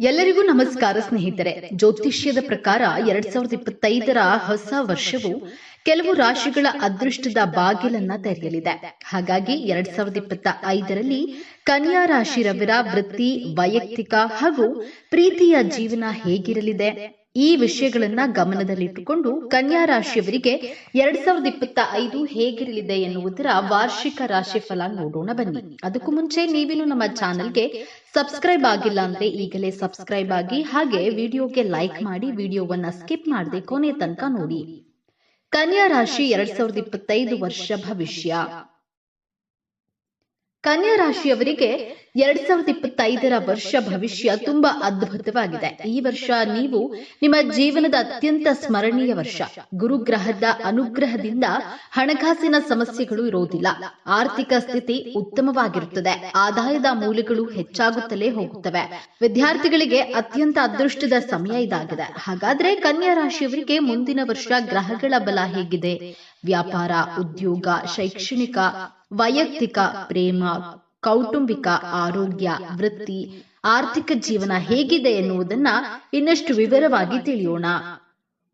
ಎಲ್ಲರಿಗೂ ನಮಸ್ಕಾರ ಸ್ನೇಹಿತರೆ. ಜ್ಯೋತಿಷ್ಯದ ಪ್ರಕಾರ ಎರಡ್ ಸಾವಿರದ ಇಪ್ಪತ್ತೈದರ ಹೊಸ ವರ್ಷವು ಕೆಲವು ರಾಶಿಗಳ ಅದೃಷ್ಟದ ಬಾಗಿಲನ್ನ ತೆರೆಯಲಿದೆ. ಹಾಗಾಗಿ ಎರಡ್ ಸಾವಿರದ ಇಪ್ಪತ್ತ ಐದರಲ್ಲಿ ಕನ್ಯಾ ರಾಶಿರವರ ವೃತ್ತಿ, ವೈಯಕ್ತಿಕ ಹಾಗೂ ಪ್ರೀತಿಯ ಜೀವನ ಹೇಗಿರಲಿದೆ? ಈ ವಿಷಯಗಳನ್ನ ಗಮನದಲ್ಲಿಟ್ಟುಕೊಂಡು ಕನ್ಯಾ ರಾಶಿಯವರಿಗೆ ಎರಡ್ ಸಾವಿರದ ಇಪ್ಪತ್ತ ಐದು ಹೇಗಿರಲಿದೆ ಎನ್ನುವುದರ ವಾರ್ಷಿಕ ರಾಶಿ ಫಲ ನೋಡೋಣ ಬನ್ನಿ. ಅದಕ್ಕೂ ಮುಂಚೆ ನೀವಿನ್ನು ನಮ್ಮ ಚಾನೆಲ್ಗೆ ಸಬ್ಸ್ಕ್ರೈಬ್ ಆಗಿಲ್ಲ ಅಂದ್ರೆ ಈಗಲೇ ಸಬ್ಸ್ಕ್ರೈಬ್ ಆಗಿ ಹಾಗೆ ವಿಡಿಯೋಗೆ ಲೈಕ್ ಮಾಡಿ ವಿಡಿಯೋವನ್ನ ಸ್ಕಿಪ್ ಮಾಡದೆ ಕೊನೆ ತನಕ ನೋಡಿ. ಕನ್ಯಾ ರಾಶಿ ಎರಡ್ ಸಾವಿರದ ಇಪ್ಪತ್ತೈದು ವರ್ಷ ಭವಿಷ್ಯ. ಕನ್ಯಾ ರಾಶಿಯವರಿಗೆ ಎರಡ್ ಸಾವಿರದ ಇಪ್ಪತ್ತೈದರ ವರ್ಷ ಭವಿಷ್ಯ ತುಂಬಾ ಅದ್ಭುತವಾಗಿದೆ. ಈ ವರ್ಷ ನೀವು ನಿಮ್ಮ ಜೀವನದ ಅತ್ಯಂತ ಸ್ಮರಣೀಯ ವರ್ಷ. ಗುರುಗ್ರಹದ ಅನುಗ್ರಹದಿಂದ ಹಣಕಾಸಿನ ಸಮಸ್ಯೆಗಳು ಇರುವುದಿಲ್ಲ. ಆರ್ಥಿಕ ಸ್ಥಿತಿ ಉತ್ತಮವಾಗಿರುತ್ತದೆ. ಆದಾಯದ ಮೂಲಗಳು ಹೆಚ್ಚಾಗುತ್ತಲೇ ಹೋಗುತ್ತವೆ. ವಿದ್ಯಾರ್ಥಿಗಳಿಗೆ ಅತ್ಯಂತ ಅದೃಷ್ಟದ ಸಮಯ ಇದಾಗಿದೆ. ಹಾಗಾದ್ರೆ ಕನ್ಯಾ ರಾಶಿಯವರಿಗೆ ಮುಂದಿನ ವರ್ಷ ಗ್ರಹಗಳ ಬಲ ಹೇಗಿದೆ? ವ್ಯಾಪಾರ, ಉದ್ಯೋಗ, ಶೈಕ್ಷಣಿಕ ವೈಯಕ್ತಿಕ ಪ್ರೇಮ ಕೌಟುಂಬಿಕ ಆರೋಗ್ಯ ವೃತ್ತಿ ಆರ್ಥಿಕ ಜೀವನ ಹೇಗಿದೆ ಎನ್ನುವುದನ್ನ ಇನ್ನಷ್ಟು ವಿವರವಾಗಿ ತಿಳಿಯೋಣ.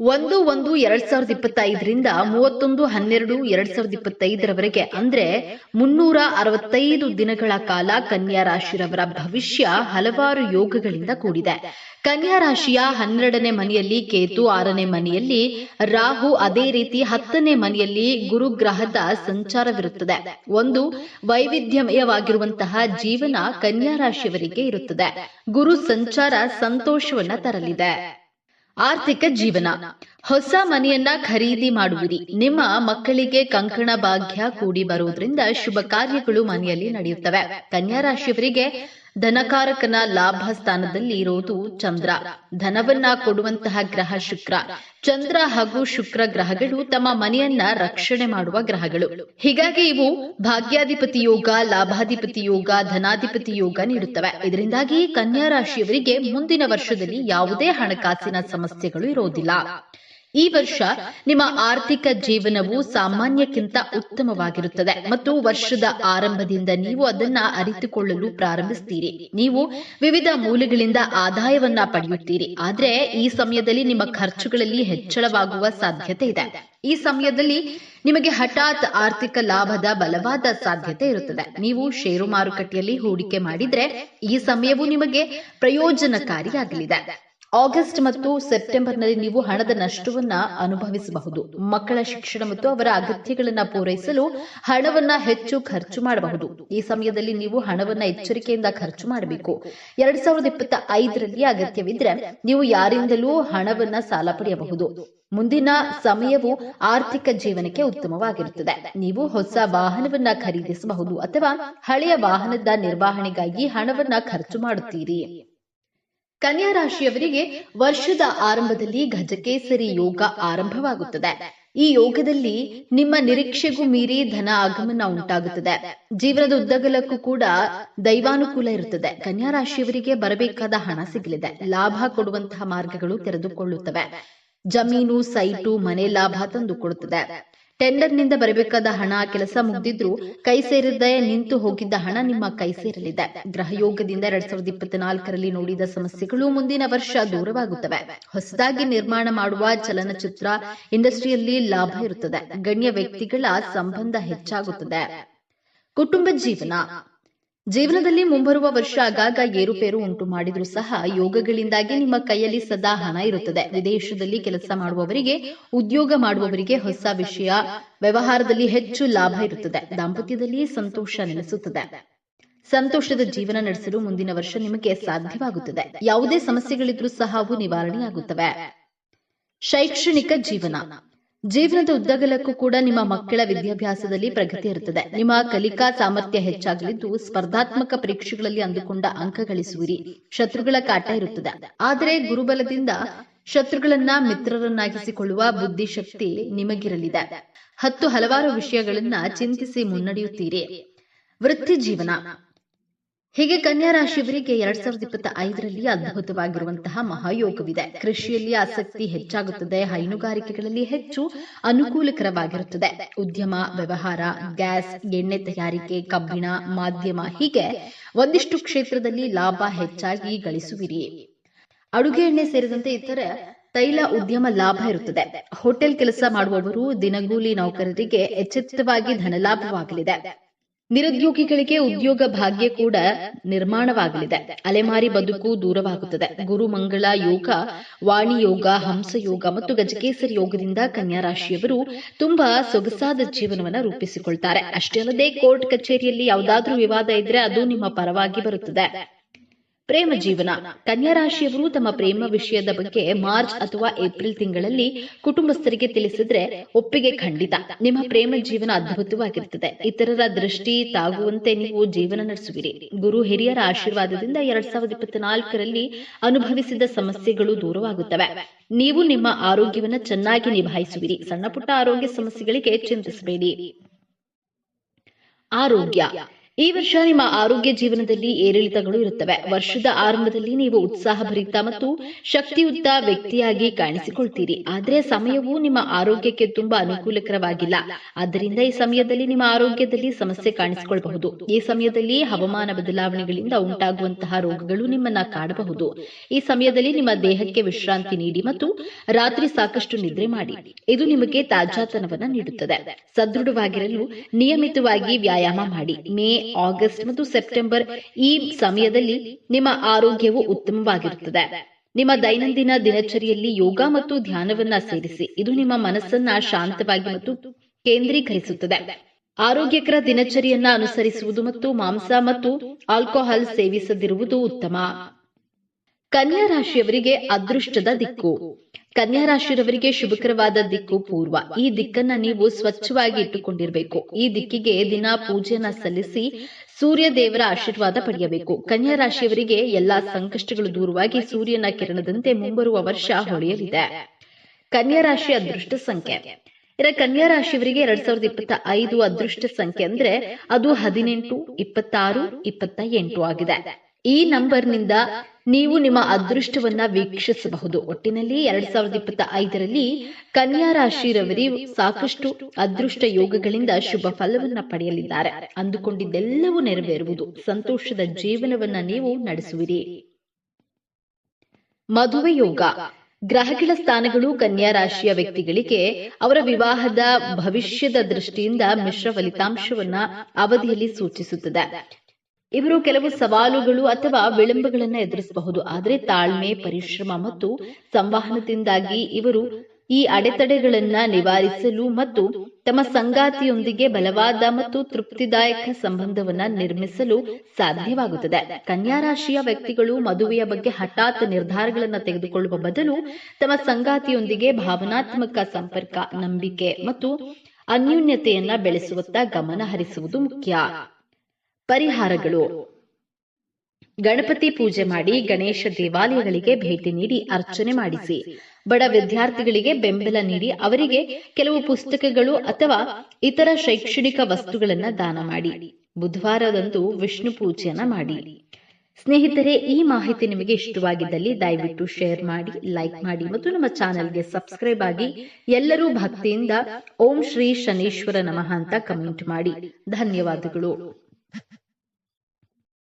ಒಂದು ಒಂದು ಎರಡ್ ಸಾವಿರದ ಇಪ್ಪತ್ತೈದರಿಂದ ಮೂವತ್ತೊಂದು ಹನ್ನೆರಡು ಎರಡ್ ಸಾವಿರದ ಇಪ್ಪತ್ತೈದರವರೆಗೆ, ಅಂದ್ರೆ ಮುನ್ನೂರ ಅರವತ್ತೈದು ದಿನಗಳ ಕಾಲ ಕನ್ಯಾ ರಾಶಿರವರ ಭವಿಷ್ಯ ಹಲವಾರು ಯೋಗಗಳಿಂದ ಕೂಡಿದೆ. ಕನ್ಯಾ ರಾಶಿಯ ಹನ್ನೆರಡನೇ ಮನೆಯಲ್ಲಿ ಕೇತು ಆರನೇ ಮನೆಯಲ್ಲಿ, ರಾಹು ಅದೇ ರೀತಿ ಹತ್ತನೇ ಮನೆಯಲ್ಲಿ ಗುರುಗ್ರಹದ ಸಂಚಾರವಿರುತ್ತದೆ. ಒಂದು, ವೈವಿಧ್ಯಮಯವಾಗಿರುವಂತಹ ಜೀವನ ಕನ್ಯಾ ರಾಶಿಯವರಿಗೆ ಇರುತ್ತದೆ. ಗುರು ಸಂಚಾರ ಸಂತೋಷವನ್ನ ತರಲಿದೆ. ಆರ್ಥಿಕ ಜೀವನ. ಹೊಸ ಮನೆಯನ್ನ ಖರೀದಿ ಮಾಡುವಿರಿ. ನಿಮ್ಮ ಮಕ್ಕಳಿಗೆ ಕಂಕಣ ಭಾಗ್ಯ ಕೂಡಿ ಬರುವುದರಿಂದ ಶುಭ ಕಾರ್ಯಗಳು ಮನೆಯಲ್ಲಿ ನಡೆಯುತ್ತವೆ. ಕನ್ಯಾ ರಾಶಿಯವರಿಗೆ ಧನಕಾರಕನ ಲಾಭ ಸ್ಥಾನದಲ್ಲಿ ಇರೋದು ಚಂದ್ರ. ಧನವನ್ನ ಕೊಡುವಂತಹ ಗ್ರಹ ಶುಕ್ರ. ಚಂದ್ರ ಹಾಗೂ ಶುಕ್ರ ಗ್ರಹಗಳು ತಮ್ಮ ಮನೆಯನ್ನ ರಕ್ಷಣೆ ಮಾಡುವ ಗ್ರಹಗಳು. ಹೀಗಾಗಿ ಇವು ಭಾಗ್ಯಾಧಿಪತಿ ಯೋಗ, ಲಾಭಾಧಿಪತಿ ಯೋಗ, ಧನಾಧಿಪತಿ ಯೋಗ ನೀಡುತ್ತವೆ. ಇದರಿಂದಾಗಿ ಕನ್ಯಾ ರಾಶಿಯವರಿಗೆ ಮುಂದಿನ ವರ್ಷದಲ್ಲಿ ಯಾವುದೇ ಹಣಕಾಸಿನ ಸಮಸ್ಯೆಗಳು ಇರೋದಿಲ್ಲ ಈ ವರ್ಷ ನಿಮ್ಮ ಆರ್ಥಿಕ ಜೀವನವು ಸಾಮಾನ್ಯಕ್ಕಿಂತ ಉತ್ತಮವಾಗಿರುತ್ತದೆ ಮತ್ತು ವರ್ಷದ ಆರಂಭದಿಂದ ನೀವು ಅದನ್ನ ಅರಿತುಕೊಳ್ಳಲು ಪ್ರಾರಂಭಿಸ್ತೀರಿ. ನೀವು ವಿವಿಧ ಮೂಲಗಳಿಂದ ಆದಾಯವನ್ನ ಪಡೆಯುತ್ತೀರಿ. ಆದ್ರೆ ಈ ಸಮಯದಲ್ಲಿ ನಿಮ್ಮ ಖರ್ಚುಗಳಲ್ಲಿ ಹೆಚ್ಚಳವಾಗುವ ಸಾಧ್ಯತೆ ಇದೆ. ಈ ಸಮಯದಲ್ಲಿ ನಿಮಗೆ ಹಠಾತ್ ಆರ್ಥಿಕ ಲಾಭದ ಬಲವಾದ ಸಾಧ್ಯತೆ ಇರುತ್ತದೆ. ನೀವು ಷೇರು ಮಾರುಕಟ್ಟೆಯಲ್ಲಿ ಹೂಡಿಕೆ ಮಾಡಿದ್ರೆ ಈ ಸಮಯವು ನಿಮಗೆ ಪ್ರಯೋಜನಕಾರಿಯಾಗಲಿದೆ. ಆಗಸ್ಟ್ ಮತ್ತು ಸೆಪ್ಟೆಂಬರ್ನಲ್ಲಿ ನೀವು ಹಣದ ನಷ್ಟವನ್ನ ಅನುಭವಿಸಬಹುದು. ಮಕ್ಕಳ ಶಿಕ್ಷಣ ಮತ್ತು ಅವರ ಅಗತ್ಯಗಳನ್ನ ಪೂರೈಸಲು ಹಣವನ್ನ ಹೆಚ್ಚು ಖರ್ಚು ಮಾಡಬಹುದು. ಈ ಸಮಯದಲ್ಲಿ ನೀವು ಹಣವನ್ನ ಎಚ್ಚರಿಕೆಯಿಂದ ಖರ್ಚು ಮಾಡಬೇಕು. ಎರಡ್ ಸಾವಿರದ ಇಪ್ಪತ್ತ ಐದರಲ್ಲಿ ಅಗತ್ಯವಿದ್ರೆ ನೀವು ಯಾರಿಂದಲೂ ಹಣವನ್ನ ಸಾಲ ಪಡೆಯಬಹುದು. ಮುಂದಿನ ಸಮಯವು ಆರ್ಥಿಕ ಜೀವನಕ್ಕೆ ಉತ್ತಮವಾಗಿರುತ್ತದೆ. ನೀವು ಹೊಸ ವಾಹನವನ್ನ ಖರೀದಿಸಬಹುದು ಅಥವಾ ಹಳೆಯ ವಾಹನದ ನಿರ್ವಹಣೆಗಾಗಿ ಹಣವನ್ನ ಖರ್ಚು ಮಾಡುತ್ತೀರಿ. ಕನ್ಯಾ ರಾಶಿಯವರಿಗೆ ವರ್ಷದ ಆರಂಭದಲ್ಲಿ ಗಜಕೇಸರಿ ಯೋಗ ಆರಂಭವಾಗುತ್ತದೆ. ಈ ಯೋಗದಲ್ಲಿ ನಿಮ್ಮ ನಿರೀಕ್ಷೆಗೂ ಮೀರಿ ಧನ ಆಗಮನ ಉಂಟಾಗುತ್ತದೆ. ಜೀವನದ ಉದ್ದಗಲಕ್ಕೂ ಕೂಡ ದೈವಾನುಕೂಲ ಇರುತ್ತದೆ. ಕನ್ಯಾ ರಾಶಿಯವರಿಗೆ ಬರಬೇಕಾದ ಹಣ ಸಿಗಲಿದೆ. ಲಾಭ ಕೊಡುವಂತಹ ಮಾರ್ಗಗಳು ತೆರೆದುಕೊಳ್ಳುತ್ತವೆ. ಜಮೀನು, ಸೈಟು, ಮನೆ ಲಾಭ ತಂದುಕೊಡುತ್ತದೆ. ಟೆಂಡರ್ನಿಂದ ಬರಬೇಕಾದ ಹಣ ಕೆಲಸ ಮುಗಿದಿದ್ರು ಕೈ ಸೇರಿದ್ದ ನಿಂತು ಹೋಗಿದ್ದ ಹಣ ನಿಮ್ಮ ಕೈ ಸೇರಲಿದೆ. ಗ್ರಹಯೋಗದಿಂದ ಎರಡ್ ಸಾವಿರದ ಇಪ್ಪತ್ನಾಲ್ಕರಲ್ಲಿ ನೋಡಿದ ಸಮಸ್ಯೆಗಳು ಮುಂದಿನ ವರ್ಷ ದೂರವಾಗುತ್ತವೆ. ಹೊಸದಾಗಿ ನಿರ್ಮಾಣ ಮಾಡುವ ಚಲನಚಿತ್ರ ಇಂಡಸ್ಟ್ರಿಯಲ್ಲಿ ಲಾಭ ಇರುತ್ತದೆ. ಗಣ್ಯ ವ್ಯಕ್ತಿಗಳ ಸಂಬಂಧ ಹೆಚ್ಚಾಗುತ್ತದೆ. ಕುಟುಂಬ ಜೀವನ ಜೀವನದಲ್ಲಿ ಮುಂಬರುವ ವರ್ಷ ಆಗಾಗ ಏರುಪೇರು ಉಂಟು ಮಾಡಿದ್ರೂ ಸಹ ಯೋಗಗಳಿಂದಾಗಿ ನಿಮ್ಮ ಕೈಯಲ್ಲಿ ಸದಾ ಹಣ ಇರುತ್ತದೆ. ವಿದೇಶದಲ್ಲಿ ಕೆಲಸ ಮಾಡುವವರಿಗೆ, ಉದ್ಯೋಗ ಮಾಡುವವರಿಗೆ ಹೊಸ ವಿಷಯ, ವ್ಯವಹಾರದಲ್ಲಿ ಹೆಚ್ಚು ಲಾಭ ಇರುತ್ತದೆ. ದಾಂಪತ್ಯದಲ್ಲಿ ಸಂತೋಷ ನೆಲೆಸುತ್ತದೆ. ಸಂತೋಷದ ಜೀವನ ನಡೆಸಲು ಮುಂದಿನ ವರ್ಷ ನಿಮಗೆ ಸಾಧ್ಯವಾಗುತ್ತದೆ. ಯಾವುದೇ ಸಮಸ್ಯೆಗಳಿದ್ರೂ ಸಹ ಅವು ನಿವಾರಣೆಯಾಗುತ್ತವೆ. ಶೈಕ್ಷಣಿಕ ಜೀವನ. ಜೀವನದ ಉದ್ದಗಲಕ್ಕೂ ಕೂಡ ನಿಮ್ಮ ಮಕ್ಕಳ ವಿದ್ಯಾಭ್ಯಾಸದಲ್ಲಿ ಪ್ರಗತಿ ಇರುತ್ತದೆ. ನಿಮ್ಮ ಕಲಿಕಾ ಸಾಮರ್ಥ್ಯ ಹೆಚ್ಚಾಗಲಿದ್ದು ಸ್ಪರ್ಧಾತ್ಮಕ ಪರೀಕ್ಷೆಗಳಲ್ಲಿ ಅಂದುಕೊಂಡ ಅಂಕ ಗಳಿಸುವಿರಿ. ಶತ್ರುಗಳ ಕಾಟ ಇರುತ್ತದೆ. ಆದರೆ ಗುರುಬಲದಿಂದ ಶತ್ರುಗಳನ್ನ ಮಿತ್ರರನ್ನಾಗಿಸಿಕೊಳ್ಳುವ ಬುದ್ಧಿಶಕ್ತಿ ನಿಮಗಿರಲಿದೆ. ಹತ್ತು ಹಲವಾರು ವಿಷಯಗಳನ್ನ ಚಿಂತಿಸಿ ಮುನ್ನಡೆಯುತ್ತೀರಿ. ವೃತ್ತಿ ಜೀವನ. ಹೀಗೆ ಕನ್ಯಾ ರಾಶಿಯವರಿಗೆ ಎರಡ್ ಸಾವಿರದ ಇಪ್ಪತ್ತ ಐದರಲ್ಲಿ ಅದ್ಭುತವಾಗಿರುವಂತಹ ಮಹಾಯೋಗವಿದೆ. ಕೃಷಿಯಲ್ಲಿ ಆಸಕ್ತಿ ಹೆಚ್ಚಾಗುತ್ತದೆ, ಹೈನುಗಾರಿಕೆಗಳಲ್ಲಿ ಹೆಚ್ಚು ಅನುಕೂಲಕರವಾಗಿರುತ್ತದೆ. ಉದ್ಯಮ, ವ್ಯವಹಾರ, ಗ್ಯಾಸ್, ಎಣ್ಣೆ ತಯಾರಿಕೆ, ಕಬ್ಬಿಣ, ಮಾಧ್ಯಮ ಹೀಗೆ ಒಂದಿಷ್ಟು ಕ್ಷೇತ್ರದಲ್ಲಿ ಲಾಭ ಹೆಚ್ಚಾಗಿ ಗಳಿಸುವಿರಿ. ಅಡುಗೆ ಎಣ್ಣೆ ಸೇರಿದಂತೆ ಇತರ ತೈಲ ಉದ್ಯಮ ಲಾಭ ಇರುತ್ತದೆ. ಹೋಟೆಲ್ ಕೆಲಸ ಮಾಡುವವರು ದಿನಗೂಲಿ ನೌಕರರಿಗೆ ಎಚ್ಚೆತ್ತವಾಗಿ ಧನಲಾಭವಾಗಲಿದೆ. ನಿರುದ್ಯೋಗಿಗಳಿಗೆ ಉದ್ಯೋಗ ಭಾಗ್ಯ ಕೂಡ ನಿರ್ಮಾಣವಾಗಲಿದೆ. ಅಲೆಮಾರಿ ಬದುಕು ದೂರವಾಗುತ್ತದೆ. ಗುರು ಮಂಗಳ ಯೋಗ, ವಾಣಿ ಯೋಗ, ಹಂಸ ಯೋಗ ಮತ್ತು ಗಜಕೇಸರಿ ಯೋಗದಿಂದ ಕನ್ಯಾ ರಾಶಿಯವರು ತುಂಬಾ ಸೊಗಸಾದ ಜೀವನವನ್ನು ರೂಪಿಸಿಕೊಳ್ತಾರೆ. ಅಷ್ಟೇ ಅಲ್ಲದೆ ಕೋರ್ಟ್ ಕಚೇರಿಯಲ್ಲಿ ಯಾವುದಾದ್ರೂ ವಿವಾದ ಇದ್ರೆ ಅದು ನಿಮ್ಮ ಪರವಾಗಿ ಬರುತ್ತದೆ. ಪ್ರೇಮ ಜೀವನ. ಕನ್ಯಾ ರಾಶಿಯವರು ತಮ್ಮ ಪ್ರೇಮ ವಿಷಯದ ಬಗ್ಗೆ ಮಾರ್ಚ್ ಅಥವಾ ಏಪ್ರಿಲ್ ತಿಂಗಳಲ್ಲಿ ಕುಟುಂಬಸ್ಥರಿಗೆ ತಿಳಿಸಿದ್ರೆ ಒಪ್ಪಿಗೆ ಖಂಡಿತ. ನಿಮ್ಮ ಪ್ರೇಮ ಜೀವನ ಅದ್ಭುತವಾಗಿರುತ್ತದೆ. ಇತರರ ದೃಷ್ಟಿ ತಾಗುವಂತೆ ನೀವು ಜೀವನ ನಡೆಸುವಿರಿ. ಗುರು ಹಿರಿಯರ ಆಶೀರ್ವಾದದಿಂದ ಎರಡ್ ಸಾವಿರದ ಇಪ್ಪತ್ನಾಲ್ಕರಲ್ಲಿ ಅನುಭವಿಸಿದ ಸಮಸ್ಯೆಗಳು ದೂರವಾಗುತ್ತವೆ. ನೀವು ನಿಮ್ಮ ಆರೋಗ್ಯವನ್ನು ಚೆನ್ನಾಗಿ ನಿಭಾಯಿಸುವಿರಿ. ಸಣ್ಣ ಪುಟ್ಟ ಆರೋಗ್ಯ ಸಮಸ್ಯೆಗಳಿಗೆ ಚಿಂತಿಸಬೇಡಿ. ಆರೋಗ್ಯ. ಈ ವರ್ಷ ನಿಮ್ಮ ಆರೋಗ್ಯ ಜೀವನದಲ್ಲಿ ಏರಿಳಿತಗಳು ಇರುತ್ತವೆ. ವರ್ಷದ ಆರಂಭದಲ್ಲಿ ನೀವು ಉತ್ಸಾಹಭರಿತ ಮತ್ತು ಶಕ್ತಿಯುತ ವ್ಯಕ್ತಿಯಾಗಿ ಕಾಣಿಸಿಕೊಳ್ತೀರಿ. ಆದರೆ ಸಮಯವು ನಿಮ್ಮ ಆರೋಗ್ಯಕ್ಕೆ ತುಂಬಾ ಅನುಕೂಲಕರವಾಗಿಲ್ಲ. ಆದ್ದರಿಂದ ಈ ಸಮಯದಲ್ಲಿ ನಿಮ್ಮ ಆರೋಗ್ಯದಲ್ಲಿ ಸಮಸ್ಯೆ ಕಾಣಿಸಿಕೊಳ್ಳಬಹುದು ಈ ಸಮಯದಲ್ಲಿ ಹವಾಮಾನ ಬದಲಾವಣೆಗಳಿಂದ ಉಂಟಾಗುವಂತಹ ರೋಗಗಳು ನಿಮ್ಮನ್ನ ಕಾಡಬಹುದು. ಈ ಸಮಯದಲ್ಲಿ ನಿಮ್ಮ ದೇಹಕ್ಕೆ ವಿಶ್ರಾಂತಿ ನೀಡಿ ಮತ್ತು ರಾತ್ರಿ ಸಾಕಷ್ಟು ನಿದ್ರೆ ಮಾಡಿ. ಇದು ನಿಮಗೆ ತಾಜಾತನವನ್ನ ನೀಡುತ್ತದೆ. ಸದೃಢವಾಗಿರಲು ನಿಯಮಿತವಾಗಿ ವ್ಯಾಯಾಮ ಮಾಡಿ. ಮೇ ಆಗಸ್ಟ್ ಮತ್ತು ಸೆಪ್ಟೆಂಬರ್ ಈ ಸಮಯದಲ್ಲಿ ನಿಮ್ಮ ಆರೋಗ್ಯವು ಉತ್ತಮವಾಗಿರುತ್ತದೆ. ನಿಮ್ಮ ದೈನಂದಿನ ದಿನಚರಿಯಲ್ಲಿ ಯೋಗ ಮತ್ತು ಧ್ಯಾನವನ್ನ ಸೇರಿಸಿ. ಇದು ನಿಮ್ಮ ಮನಸ್ಸನ್ನ ಶಾಂತವಾಗಿ ಮತ್ತು ಕೇಂದ್ರೀಕರಿಸುತ್ತದೆ. ಆರೋಗ್ಯಕರ ದಿನಚರಿಯನ್ನ ಅನುಸರಿಸುವುದು ಮತ್ತು ಮಾಂಸ ಮತ್ತು ಆಲ್ಕೋಹಾಲ್ ಸೇವಿಸದಿರುವುದು ಉತ್ತಮ. ಕನ್ಯಾ ರಾಶಿಯವರಿಗೆ ಅದೃಷ್ಟದ ದಿಕ್ಕು. ಕನ್ಯಾ ರಾಶಿಯವರಿಗೆ ಶುಭಕರವಾದ ದಿಕ್ಕು ಪೂರ್ವ. ಈ ದಿಕ್ಕನ್ನ ನೀವು ಸ್ವಚ್ಛವಾಗಿ ಇಟ್ಟುಕೊಂಡಿರಬೇಕು. ಈ ದಿಕ್ಕಿಗೆ ದಿನ ಪೂಜೆಯನ್ನ ಸಲ್ಲಿಸಿ ಸೂರ್ಯ ದೇವರ ಆಶೀರ್ವಾದ ಪಡೆಯಬೇಕು. ಕನ್ಯಾ ರಾಶಿಯವರಿಗೆ ಎಲ್ಲಾ ಸಂಕಷ್ಟಗಳು ದೂರವಾಗಿ ಸೂರ್ಯನ ಕಿರಣದಂತೆ ಮುಂಬರುವ ವರ್ಷ ಹೊಳೆಯಲಿದೆ. ಕನ್ಯಾ ರಾಶಿ ಅದೃಷ್ಟ ಸಂಖ್ಯೆ. ಇರ ಕನ್ಯಾ ರಾಶಿಯವರಿಗೆ ಎರಡ್ ಸಾವಿರದ ಇಪ್ಪತ್ತ ಐದು ಅದೃಷ್ಟ ಸಂಖ್ಯೆ ಅಂದ್ರೆ ಅದು ಹದಿನೆಂಟು, ಇಪ್ಪತ್ತಾರು, ಇಪ್ಪತ್ತ ಎಂಟು ಆಗಿದೆ. ಈ ನಂಬರ್ನಿಂದ ನೀವು ನಿಮ್ಮ ಅದೃಷ್ಟವನ್ನ ವೀಕ್ಷಿಸಬಹುದು. ಒಟ್ಟಿನಲ್ಲಿ ಎರಡ್ ಸಾವಿರದ ಇಪ್ಪತ್ತ ಐದರಲ್ಲಿ ಕನ್ಯಾ ರಾಶಿರವರಿ ಸಾಕಷ್ಟು ಅದೃಷ್ಟ ಯೋಗಗಳಿಂದ ಶುಭ ಫಲವನ್ನ ಪಡೆಯಲಿದ್ದಾರೆ. ಅಂದುಕೊಂಡಿದ್ದೆಲ್ಲವೂ ನೆರವೇರುವುದು. ಸಂತೋಷದ ಜೀವನವನ್ನ ನೀವು ನಡೆಸುವಿರಿ. ಮದುವೆ ಯೋಗ. ಗ್ರಹಗಳ ಸ್ಥಾನಗಳು ಕನ್ಯಾ ರಾಶಿಯ ವ್ಯಕ್ತಿಗಳಿಗೆ ಅವರ ವಿವಾಹದ ಭವಿಷ್ಯದ ದೃಷ್ಟಿಯಿಂದ ಮಿಶ್ರ ಫಲಿತಾಂಶವನ್ನ ಅವಧಿಯಲ್ಲಿ ಸೂಚಿಸುತ್ತದೆ. ಇವರು ಕೆಲವು ಸವಾಲುಗಳು ಅಥವಾ ವಿಳಂಬಗಳನ್ನು ಎದುರಿಸಬಹುದು. ಆದರೆ ತಾಳ್ಮೆ, ಪರಿಶ್ರಮ ಮತ್ತು ಸಂವಹನದಿಂದಾಗಿ ಇವರು ಈ ಅಡೆತಡೆಗಳನ್ನ ನಿವಾರಿಸಲು ಮತ್ತು ತಮ್ಮ ಸಂಗಾತಿಯೊಂದಿಗೆ ಬಲವಾದ ಮತ್ತು ತೃಪ್ತಿದಾಯಕ ಸಂಬಂಧವನ್ನ ನಿರ್ಮಿಸಲು ಸಾಧ್ಯವಾಗುತ್ತದೆ. ಕನ್ಯಾ ರಾಶಿಯ ವ್ಯಕ್ತಿಗಳು ಮದುವೆಯ ಬಗ್ಗೆ ಹಠಾತ್ ನಿರ್ಧಾರಗಳನ್ನ ತೆಗೆದುಕೊಳ್ಳುವ ಬದಲು ತಮ್ಮ ಸಂಗಾತಿಯೊಂದಿಗೆ ಭಾವನಾತ್ಮಕ ಸಂಪರ್ಕ, ನಂಬಿಕೆ ಮತ್ತು ಅನ್ಯೂನ್ಯತೆಯನ್ನ ಬೆಳೆಸುವತ್ತ ಗಮನ ಹರಿಸುವುದು ಮುಖ್ಯ. ಪರಿಹಾರಗಳು. ಗಣಪತಿ ಪೂಜೆ ಮಾಡಿ ಗಣೇಶ ದೇವಾಲಯಗಳಿಗೆ ಭೇಟಿ ನೀಡಿ ಅರ್ಚನೆ ಮಾಡಿಸಿ. ಬಡ ವಿದ್ಯಾರ್ಥಿಗಳಿಗೆ ಬೆಂಬಲ ನೀಡಿ ಅವರಿಗೆ ಕೆಲವು ಪುಸ್ತಕಗಳು ಅಥವಾ ಇತರ ಶೈಕ್ಷಣಿಕ ವಸ್ತುಗಳನ್ನ ದಾನ ಮಾಡಿ. ಬುಧವಾರದಂದು ವಿಷ್ಣು ಪೂಜೆಯನ್ನ ಮಾಡಿ. ಸ್ನೇಹಿತರೆ, ಈ ಮಾಹಿತಿ ನಿಮಗೆ ಇಷ್ಟವಾಗಿದ್ದಲ್ಲಿ ದಯವಿಟ್ಟು ಶೇರ್ ಮಾಡಿ, ಲೈಕ್ ಮಾಡಿ ಮತ್ತು ನಮ್ಮ ಚಾನೆಲ್ಗೆ ಸಬ್ಸ್ಕ್ರೈಬ್ ಆಗಿ ಎಲ್ಲರೂ ಭಕ್ತಿಯಿಂದ ಓಂ ಶ್ರೀ ಶನೀಶ್ವರ ನಮಃ ಅಂತ ಕಮೆಂಟ್ ಮಾಡಿ. ಧನ್ಯವಾದಗಳು.